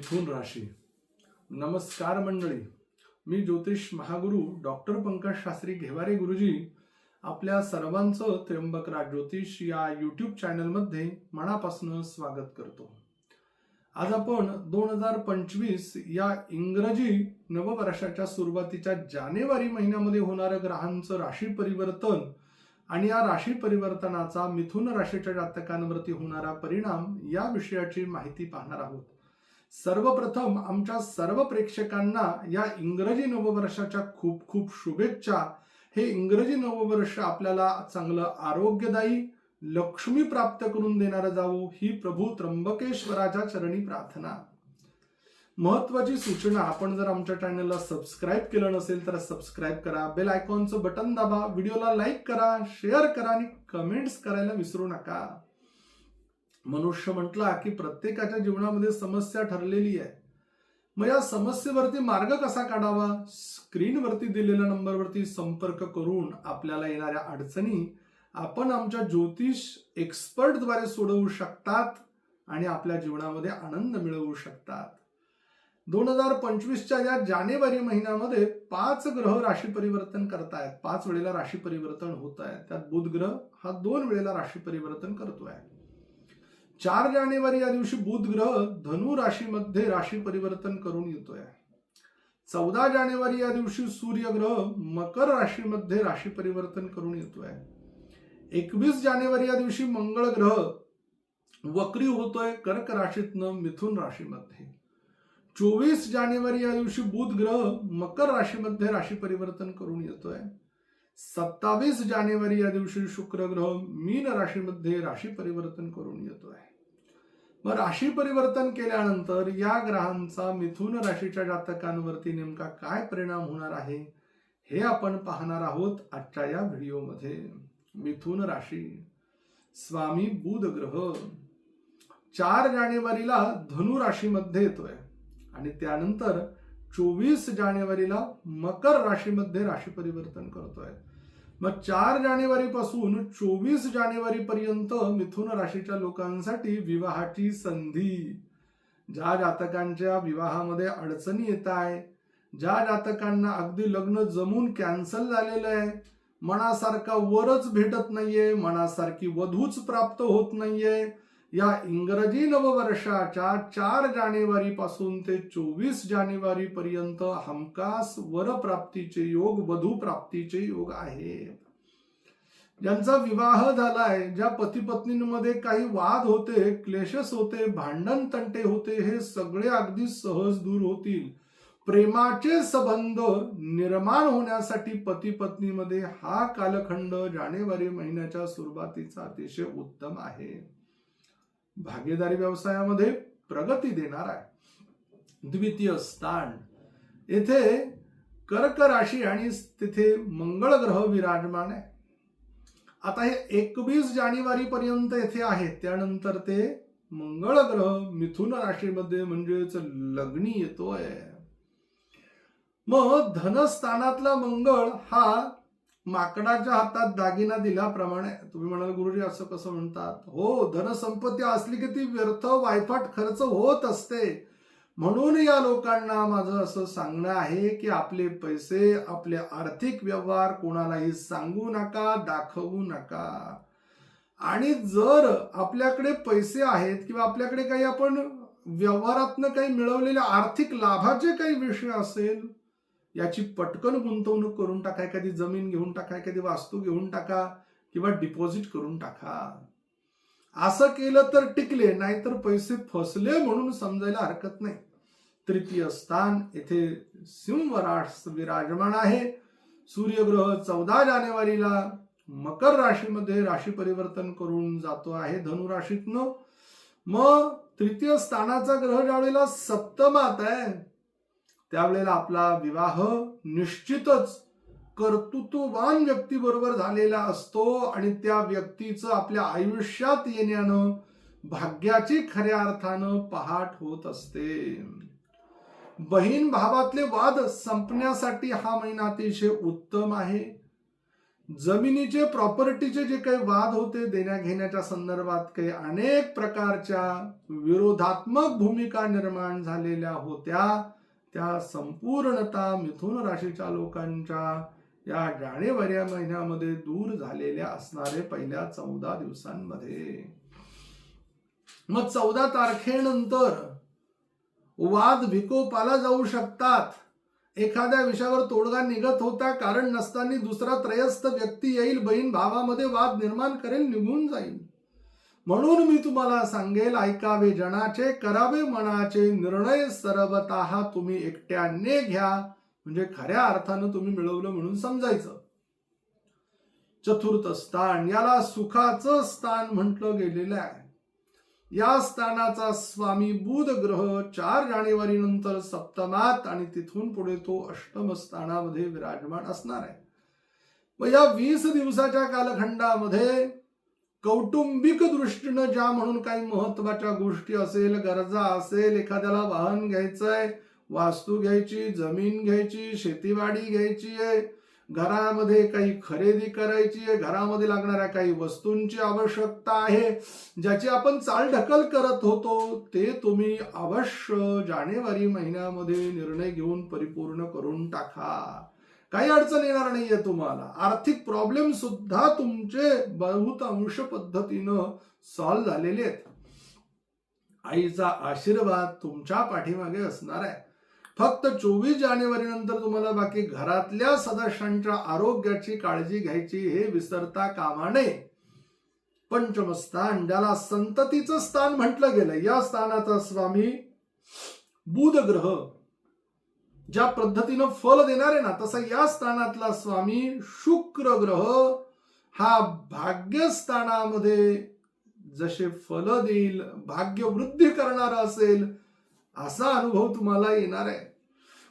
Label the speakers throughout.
Speaker 1: मिथुन राशी. नमस्कार मंडळी. मी ज्योतिष महागुरु डॉक्टर पंकज शास्त्री घेवारे गुरुजी आपल्या सर्वांचं त्र्यंबकराज ज्योतिष या यूट्यूब चॅनलमध्ये मनापासून स्वागत करतो. आज आपण दोन हजार पंचवीस या इंग्रजी नववर्षाच्या सुरुवातीच्या जानेवारी महिन्यामध्ये होणारं ग्रहांचं राशी परिवर्तन आणि या राशी परिवर्तनाचा मिथुन राशीच्या जातकांवरती होणारा परिणाम या विषयाची माहिती पाहणार आहोत. सर्वप्रथम आमच्या सर्व प्रेक्षकांना या इंग्रजी नववर्षाच्या खूप खूप शुभेच्छा. हे इंग्रजी नववर्ष आपल्याला चांगलं आरोग्यदायी लक्ष्मी प्राप्त करून देणारं जावो ही प्रभू त्र्यंबकेश्वराच्या चरणी प्रार्थना. महत्वाची सूचना आपण जर आमच्या चॅनलला सबस्क्राईब केलं नसेल तर सबस्क्राईब करा. बेल आयकॉनचं बटन दाबा. व्हिडिओला लाईक करा शेअर करा आणि कमेंट्स करायला विसरू नका. मनुष्य म्हटला की प्रत्येकाच्या जीवनामध्ये समस्या ठरलेली आहे. मग या समस्येवरती मार्ग कसा काढावा? स्क्रीनवरती दिलेल्या नंबरवरती संपर्क करून आपल्याला येणाऱ्या अडचणी आपण आमच्या ज्योतिष एक्सपर्टद्वारे सोडवू शकतात आणि आपल्या जीवनामध्ये आनंद मिळवू शकतात. दोन हजार पंचवीसच्या या जानेवारी महिन्यामध्ये पाच ग्रह राशी परिवर्तन करतायत. पाच वेळेला राशी परिवर्तन होत आहे त्यात बुध ग्रह हा दोन वेळेला राशी परिवर्तन करतोय. चार जानेवारी या दिवशी बुध ग्रह धनु राशीमध्ये राशी परिवर्तन करून येतोय. चौदा जानेवारी या दिवशी सूर्य ग्रह मकर राशीमध्ये राशी परिवर्तन करून येतोय. एकवीस जानेवारी या दिवशी मंगळ ग्रह वक्री होतोय कर्क राशीतनं मिथुन राशीमध्ये. चोवीस जानेवारी या दिवशी बुध ग्रह मकर राशीमध्ये राशी परिवर्तन करून येतोय. सत्तावीस जानेवारी या दिवशी शुक्र ग्रह मीन राशीमध्ये राशी परिवर्तन करून येतोय. मग राशी परिवर्तन केल्यानंतर या ग्रहांचा मिथुन राशीच्या जातकांवरती नेमका काय परिणाम होणार आहे हे आपण पाहणार आहोत आजच्या या व्हिडिओमध्ये. मिथुन राशी. स्वामी बुध ग्रह चार जानेवारीला धनु राशीमध्ये येतोय आणि त्यानंतर चोवीस जानेवारीला मकर राशीमध्ये राशी परिवर्तन करतोय. मग चार जानेवारी पासून चोवीस जानेवारी पर्यंत मिथुन राशीच्या लोकांसाठी विवाहाची संधी. ज्या जातकांच्या विवाहामध्ये अडचणी येत आहे ज्या जातकांना अगदी लग्न जमून कॅन्सल झालेलं आहे मनासारखा वरच भेटत नाहीये मनासारखी वधूच प्राप्त होत नाहीये या इंग्रजी नववर्षाच्या चार जानेवारी पासून ते चोवीस जानेवारी पर्यंत हमखास वरप्राप्तीचे योग वधू प्राप्तीचे योग आहेत. ज्यांचा विवाह झालाय ज्या पती पत्नींमध्ये काही वाद होते क्लेशस होते भांडण तंटे होते हे सगळे अगदी सहज दूर होतील. प्रेमाचे संबंध निर्माण होण्यासाठी पती पत्नीमध्ये हा कालखंड जानेवारी महिन्याच्या सुरुवातीचा अतिशय उत्तम आहे. भागीदारी व्यवसायामध्ये प्रगती देणार आहे. द्वितीय स्थान. येथे कर्क राशी आणि तिथे मंगळ ग्रह विराजमान आहे. आता हे एकवीस जानेवारी पर्यंत येथे आहे. त्यानंतर ते मंगळ ग्रह मिथुन राशीमध्ये म्हणजेच लग्नी येतोय. मग धनस्थानातला मंगळ हा माकडाच्या हातात दागिना दिल्याप्रमाणे तुम्ही म्हणाल गुरुजी असं कसं म्हणतात? हो धनसंपत्ती असली की ती व्यर्थ वायफाट खर्च होत असते. म्हणून या लोकांना माझं असं सांगणं आहे की आपले पैसे आपले आर्थिक व्यवहार कोणालाही सांगू नका दाखवू नका. आणि जर आपल्याकडे पैसे आहेत किंवा आपल्याकडे काही आपण व्यवहारातनं काही मिळवलेल्या आर्थिक लाभाचे काही विषय असेल याची पटकन गुंतवणूक करून टाका एखादी जमीन घेऊन टाका एखादी वास्तू घेऊन टाका किंवा डिपॉझिट करून टाका. असं केलं तर टिकले नाहीतर पैसे फसले म्हणून समजायला हरकत नाही. तृतीय स्थान येथे सिंहराश विराजमान आहे. सूर्यग्रह चौदा जानेवारीला मकर राशीमध्ये राशी परिवर्तन करून जातो आहे धनुराशीतनं. मग तृतीय स्थानाचा ग्रह ज्यावेळेला सप्तमात आहे त्यावेळेला आपला विवाह निश्चितच कर्तृत्ववान व्यक्तीबरोबर झालेला असतो आणि त्या व्यक्तीचं आपल्या आयुष्यात येण्यानं भाग्याची खऱ्या अर्थानं पहाट होत असते. बहीण भावातले वाद संपण्यासाठी हा महिना अतिशय उत्तम आहे. जमिनीचे प्रॉपर्टीचे जे काही वाद होते देण्या घेण्याच्या संदर्भात काही अनेक प्रकारच्या विरोधात्मक भूमिका निर्माण झालेल्या होत्या. त्या संपूर्णता मिथुन राशीच्या लोकांच्या या जानेवारी या महिन्यामध्ये दूर झालेल्या असणारे पहिल्या चौदा दिवसांमध्ये. मग चौदा तारखेनंतर वाद विकोपाला जाऊ शकतात. एखाद्या विषयावर तोडगा निघत होता कारण नसताना दुसरा त्रयस्थ व्यक्ती येईल बहीण भावामध्ये वाद निर्माण करेल निघून जाईल. म्हणून मी तुम्हाला सांगेल ऐकावे जनाचे करावे मनाचे निर्णय सर्वता तुम्ही एकट्याने घ्या. म्हणजे खऱ्या अर्थानं तुम्ही मिळवलं म्हणून समजायचं. चतुर्थ स्थान याला सुखाचं स्थान म्हटलं गेलेलं आहे. या स्थानाचा स्वामी बुध ग्रह चार जानेवारी नंतर सप्तमात आणि तिथून पुढे तो अष्टम स्थानामध्ये विराजमान असणार आहे. व या वीस दिवसाच्या कालखंडामध्ये कौटुंबिक दृष्टीनं ज्या म्हणून काही महत्त्वाच्या गोष्टी असेल गरजा असेल एखाद्याला वाहन घ्यायचंय वास्तू घ्यायची जमीन घ्यायची शेतीवाडी घ्यायची आहे घरामध्ये काही खरेदी करायची आहे घरामध्ये लागणाऱ्या काही वस्तूंची आवश्यकता आहे ज्याची आपण चालढकल करत होतो ते तुम्ही अवश्य जानेवारी महिन्यामध्ये निर्णय घेऊन परिपूर्ण करून टाका. काही अडचण येणार नाहीये तुम्हाला. आर्थिक प्रॉब्लेम सुद्धा तुमचे बहुतांश पद्धतीनं सॉल्व्ह झालेले आहेत. आईचा आशीर्वाद तुमच्या पाठीमागे असणार आहे. फक्त चोवीस जानेवारी नंतर तुम्हाला बाकी घरातल्या सदस्यांच्या आरोग्याची काळजी घ्यायची हे विसरता कामा नये. पंचमस्थान ज्याला संततीचं स्थान म्हटलं गेलं. या स्थानाचा स्वामी बुध ग्रह ज्या पद्धतीनं फल देणार आहे ना तसा या स्थानातला स्वामी शुक्र ग्रह हा भाग्यस्थानामध्ये जसे फल देईल भाग्य वृद्धी करणार असेल असा अनुभव तुम्हाला येणार आहे.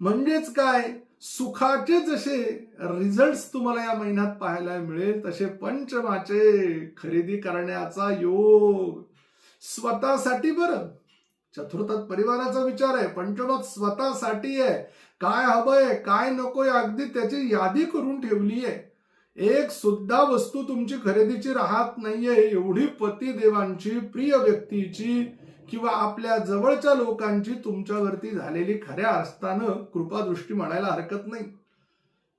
Speaker 1: म्हणजेच काय? सुखाचे जसे रिझल्ट तुम्हाला या महिन्यात पाहायला मिळेल तसे पंचमाचे खरेदी करण्याचा योग. स्वतःसाठी बरं. चतुर्थात परिवाराचा विचार आहे. पंचमात स्वतःसाठी आहे. काय हवंय काय नकोय अगदी त्याची यादी करून ठेवली आहे. एक सुद्धा वस्तू तुमची खरेदीची राहत नाहीये. एवढी पती देवांची प्रिय व्यक्तीची किंवा आपल्या जवळच्या लोकांची तुमच्यावरती झालेली खऱ्या अर्थानं कृपादृष्टी म्हणायला हरकत नाही.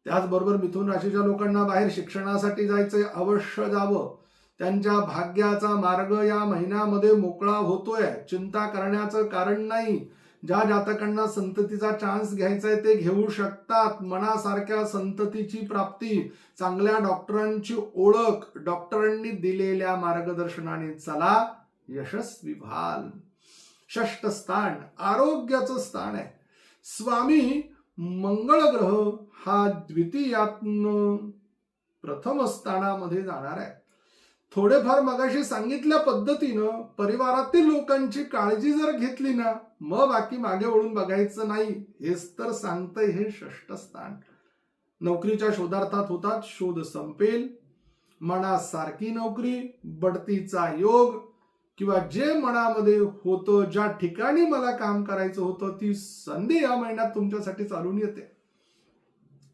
Speaker 1: त्याचबरोबर मिथुन राशीच्या लोकांना बाहेर शिक्षणासाठी जायचंय. अवश्य जावं. त्यांच्या भाग्याचा मार्ग या महिन्यामध्ये मोकळा होतोय. चिंता करण्याचं कारण नाही. ज्या जातकांना संततीचा चान्स घ्यायचा आहे ते घेऊ शकतात. मनासारख्या संततीची प्राप्ती चांगल्या डॉक्टरांची ओळख डॉक्टरांनी दिलेल्या मार्गदर्शनाने चला यशस्वी व्हाल. षष्ट स्थान आरोग्याचं स्थान आहे. स्वामी मंगळ ग्रह हा द्वितीयात्म प्रथम स्थानामध्ये जाणार आहे. थोडेफार मगाशी सांगितल्या पद्धतीनं परिवारातील लोकांची काळजी जर घेतली ना मग बाकी मागे वळून बघायचं नाही हेच तर सांगतंय हे षष्ठ स्थान. नोकरीच्या शोधार्थात होतात शोध संपेल. मनासारखी नोकरी बढतीचा योग किंवा जे मनामध्ये होतं ज्या ठिकाणी मला काम करायचं होतं ती संधी या महिन्यात तुमच्यासाठी चालून येते.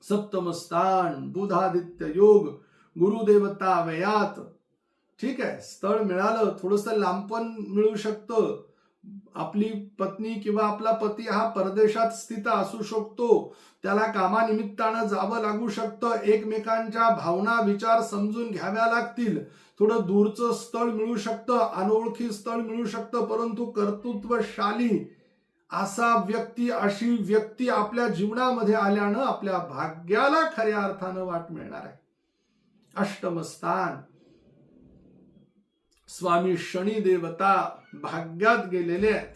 Speaker 1: सप्तम स्थान बुधादित्य योग गुरुदेवता वयात ठीक आहे स्थळ मिळालं थोडस लांबपण मिळू शकतं. आपली पत्नी किंवा आपला पती हा परदेशात स्थित असू शकतो. त्याला कामानिमित्तानं जावं लागू शकतं. एकमेकांच्या भावना विचार समजून घ्याव्या लागतील. थोडं दूरचं स्थळ मिळू शकतं अनोळखी स्थळ मिळू शकतं परंतु कर्तृत्वशाली असा व्यक्ती अशी व्यक्ती आपल्या जीवनामध्ये आल्यानं आपल्या भाग्याला खऱ्या अर्थानं वाट मिळणार आहे. अष्टम स्थान. स्वामी शनी देवता भाग्यात गेलेले आहेत.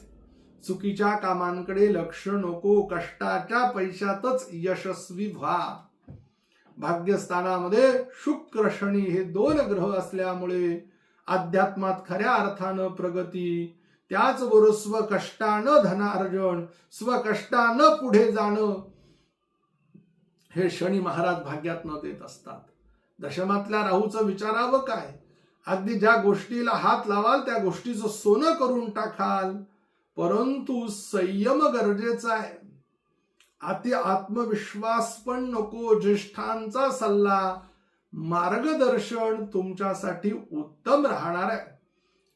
Speaker 1: चुकीच्या कामांकडे लक्ष नको कष्टाच्या पैशातच यशस्वी व्हा. भाग्यस्थानामध्ये शुक्र शनी हे दोन ग्रह असल्यामुळे अध्यात्मात खऱ्या अर्थानं प्रगती त्याचबरोबर स्वकष्टानं धनार्जन स्वकष्टानं पुढे जाणं हे शनी महाराज भाग्यात न देत असतात. दशमातल्या राहूचं विचारावं काय? अगदी ज्या गोष्टीला हात लावाल त्या गोष्टीचं सोनं करून टाकाल. परंतु संयम गरजेचा आहे. अति आत्मविश्वास पण नको ज्येष्ठांचा सल्ला. मार्गदर्शन तुमच्यासाठी उत्तम राहणार आहे.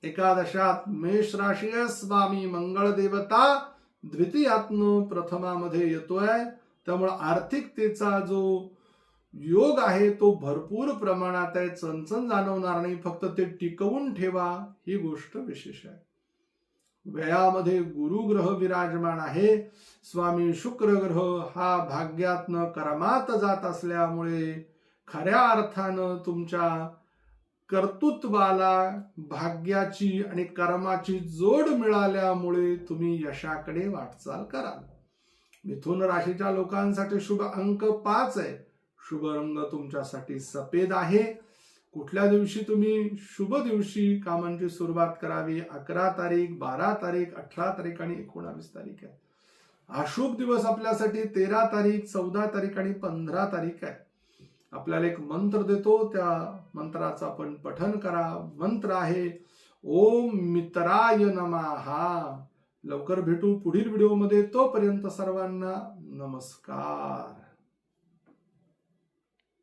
Speaker 1: एकादशात मेष राशी स्वामी मंगळ देवता द्वितीयात्म प्रथमामध्ये येतोय. त्यामुळे आर्थिकतेचा जो योग आहे तो भरपूर प्रमाणात आहे. चणचण जाणवणार नाही. फक्त ते टिकवून ठेवा. ही गोष्ट विशेष आहे. व्ययामध्ये गुरुग्रह विराजमान आहे. स्वामी शुक्र ग्रह हा भाग्यातन कर्मात जात असल्यामुळे खऱ्या अर्थानं तुमच्या कर्तृत्वाला भाग्याची आणि कर्माची जोड मिळाल्यामुळे तुम्ही यशाकडे वाटचाल कराल. मिथुन राशीच्या लोकांसाठी शुभ अंक पाच आहे. शुभ रंग तुमच्यासाठी सफेद आहे. कुठल्या दिवशी तुम्ही शुभ दिवशी कामांची सुरुवात करावी? अकरा तारीख बारा तारीख अठरा तारीख आणि एकोणावीस तारीख आहे. अशुभ दिवस आपल्यासाठी तेरा तारीख चौदा तारीख आणि पंधरा तारीख आहे. आपल्याला एक मंत्र देतो त्या मंत्राचं आपण पठन करा. मंत्र आहे ओम मित्राय नमहा लवकर भेटू पुढील व्हिडिओमध्ये. तोपर्यंत सर्वांना नमस्कार.